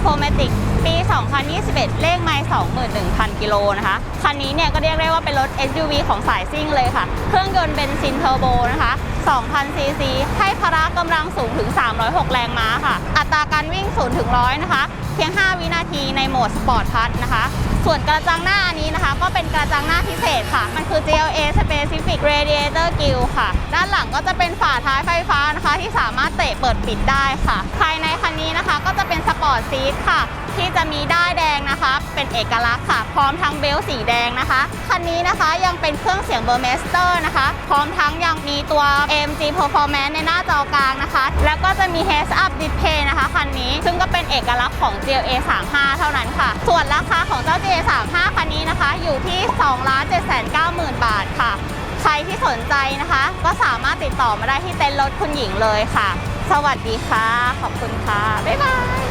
โฟเมติกปี 2021 เลขไมล์21,000 กิโลนะคะ คันนี้เนี่ยก็เรียกได้ว่าเป็นรถ SUV ของสายซิ่งเลยค่ะ เครื่องยนต์เบนซินเทอร์โบนะคะ2,000 ซีซี ให้พละกำลังสูงถึง 306 แรงม้าค่ะ อัตราการวิ่ง 0 ถึง 100 นะคะ เพียง 5 วินาทีในโหมดสปอร์ตพัทนะคะ ส่วนกระจังหน้าอันนี้นะคะ ก็เป็นกระจังหน้าพิเศษค่ะ มันคือ GLA Specific Radiator Grille ค่ะ ด้านหลังก็จะเป็นฝาท้ายไฟฟ้านะคะที่สามารถ เปิดปิดได้ค่ะ ภายในคันนี้นะคะก็จะเป็นสปอร์ตซีทค่ะ ที่จะมีด้ายแดงนะคะ เป็นเอกลักษณ์ค่ะ พร้อมทั้งเบลสีแดงนะคะ คันนี้นะคะยังเป็นเครื่องเสียงเบอร์เมสเตอร์นะคะ พร้อมทั้งยังมีตัว AMG Performance ในหน้าจอกลางนะคะ แล้วก็จะมี Heads Up Display นะคะคันนี้ ซึ่งก็เป็นเอกลักษณ์ของ GLA 35เท่านั้นค่ะ ส่วนราคาของเจ้า GLA 35คันนี้นะคะ อยู่ที่2 7 9 0 0 0 0 บาทค่ะใครที่สนใจนะคะ ก็สามารถติดต่อมาได้ที่เต็นท์รถคุณหญิงเลยค่ะ สวัสดีค่ะ ขอบคุณค่ะ บ๊ายบาย